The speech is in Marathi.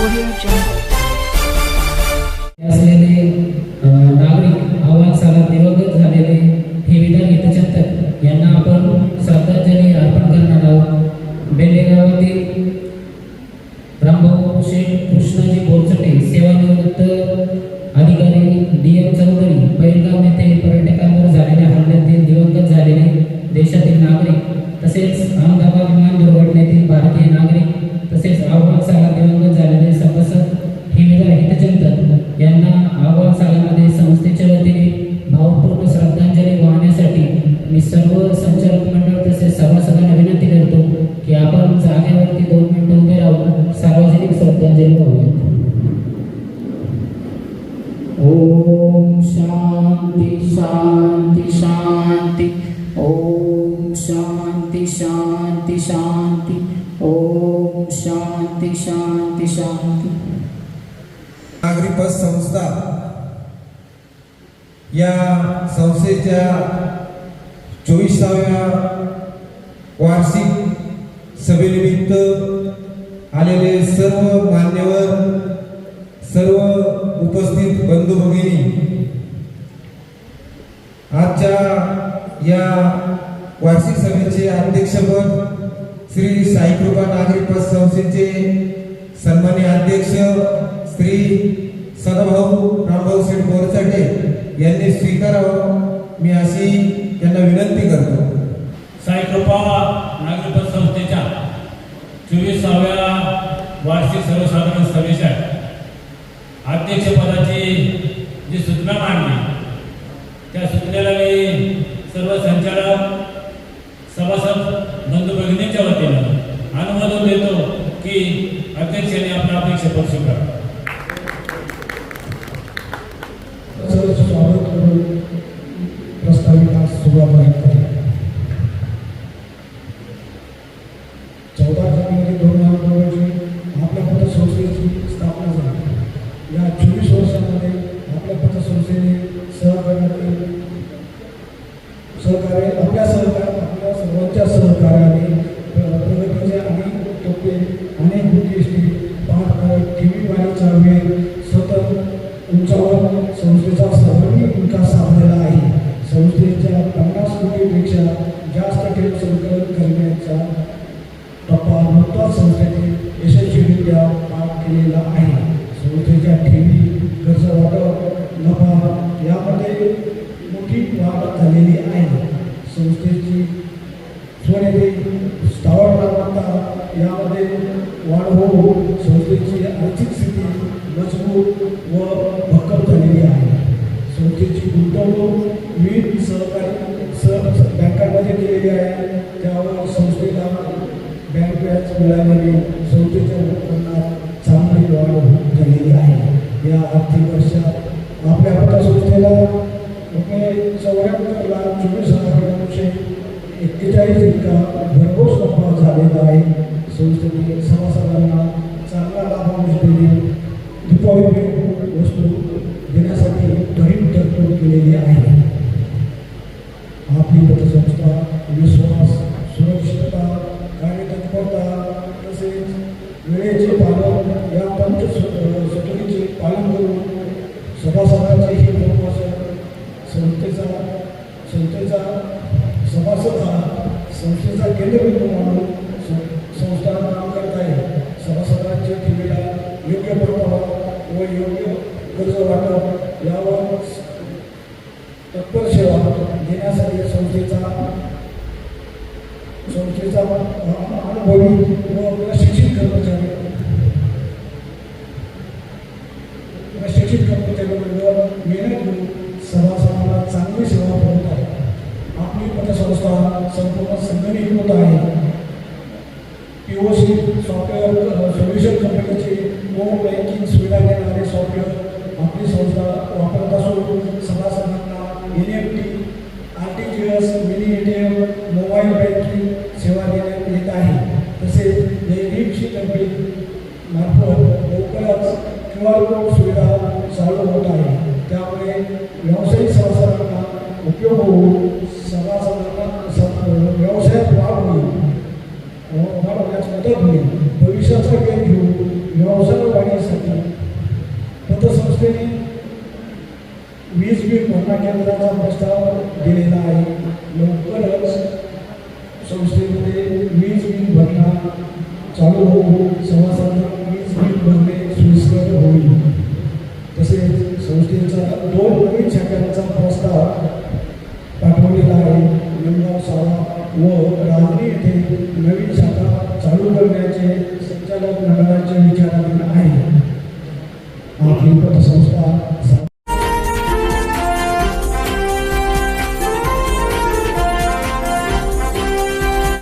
Audio असलेले नागरिक आव्हान साला दिवंगत झालेले शांती शांती शांती नागरी पत संस्था या संस्थेच्या चोवीसाव्या वार्षिक सभेनिमित्त आलेले सर्व मान्यवर सर्व उपस्थित बंधू भगिनी आजच्या या वार्षिक सभेचे अध्यक्षपद श्री साईकृपा नागरी पत संस्थेचे सन्मान्य अध्यक्ष श्री सदाभाऊ रामभाऊ शेठ बोरचटे यांनी स्वीकारावं. मी अशी त्यांना विनंती करतो. साईकृपा नागरिक संस्थेच्या चोवीसाव्या वार्षिक सर्वसाधारण सभेच्या अध्यक्षपदाची जी सूचना मांडली त्या सूचनेला मी सर्व संचालक सभासद बंधू भगिनींच्या वतीनं अनुमोदन देतो की अध्यक्षांनी आपला अपेक्षा करू सर्व स्वागत करून प्रस्तावित सुरुवात करते चौदा जानेवारी दोन हजार नऊ रोजी आपल्या पतसंस्थेची स्थापना झाली या चोवीस वर्षामध्ये आपल्या पतसंस्थेने सहकार्याने सहकार्य आपल्या सहकार आपल्या सर्वांच्या सहकार्याने प्र- प्रगतीचे अनेक अनेक उद्दिष्टे पार करत टीव्ही वाणीचा वेग सतत उंचावर संस्थेचा सर्वांगीण विकास साधलेला आहे. संस्थेच्या पन्नास कोटीपेक्षा जास्त ठेव संकलन करण्याचा टप्पा नुकताच संस्थेने यशस्वीरित्या पार केलेला आहे. संस्थेच्या ठेवी कर्ज वाटप नफा यामध्ये मोठी वाढ झालेली आहे. संस्थेची स्वनिधी स्थावर यामध्ये वाढ होऊन संस्थेची आर्थिक स्थिती मजबूत व भक्कम झालेली आहे. संस्थेची गुंतवणूक विविध सहकारी सह बँकांमध्ये केलेली आहे. त्यावर संस्थेला बँक व्याज मिळाल्याने संस्थेच्या उत्पन्नात चांगली वाढ झालेली आहे. या आर्थिक वर्षात आपल्या पतसंस्थेला रुपये चौऱ्याहत्तर लाख चोवीस हजार दोनशे एक्केचाळीस इतका भरघोस नफा झालेला आहे. संस्थेने सभासदांना चांगला लाभांश देईल दीपावली वस्तू देण्यासाठी कठीण तरतूद केलेली आहे. आपली पतसंस्था विश्वास सुरक्षितता कार्यतत्परता तसेच वेळेचे पालन या पंच सतुरीचे पालन करून सभासदांचे हे महत्वाचं संस्थेचा संस्थेचा सभासद हा संस्थेचा केंद्रबिंदू म्हणून सं- काम करत आहे सभासदांच्या ठेवीला योग्य प्रभाव व योग्य कर्ज वाटप यावर तत्पर सेवा देण्यासाठी संस्थेचा संस्थेचा अनुभवी व प्रशिक्षित कर्मचारी प्रशिक्षित कर्मचाऱ्यांवर मेहनत घेऊन सभासदांना चांगली सेवा पुरवत आहे आपली पतसंस्था संपूर्ण संगणीकृत आहे P O C software solution कंपनीचे मोबाईल बँकिंग सुविधा देणारे सॉफ्टवेअर आपली संस्था वापरत असून सभासदांना N F T R T G S mini A T M mobile banking सेवा देण्यात येत आहे. तसेच जैविक कंपनी मार्फत लवकरच क्यू आर कोड सुविधा चालू होत आहे. त्यामुळे व्यावसायिक सभासदांना उपयोग होऊन सभासदांना आपल्याला मदत होईल भविष्याचा वेळ घेऊ व्यवसाय वाढीसाठी पतसंस्थेने वीज बिल भरणा केंद्राचा प्रस्ताव दिलेला आहे. लवकरच संस्थेमध्ये वीज बिल भरणा चालू होऊन सर्वसाधारण वीज बिल भरणे सोयीस्कर होईल. तसेच संस्थेचा दोन नवीन शाखांचा प्रस्ताव पाठवलेला आहे. निमगाव सावा व रांजणी येथे नवीन शाखा चालू करण्याचे संचालक मंडळाचे विचार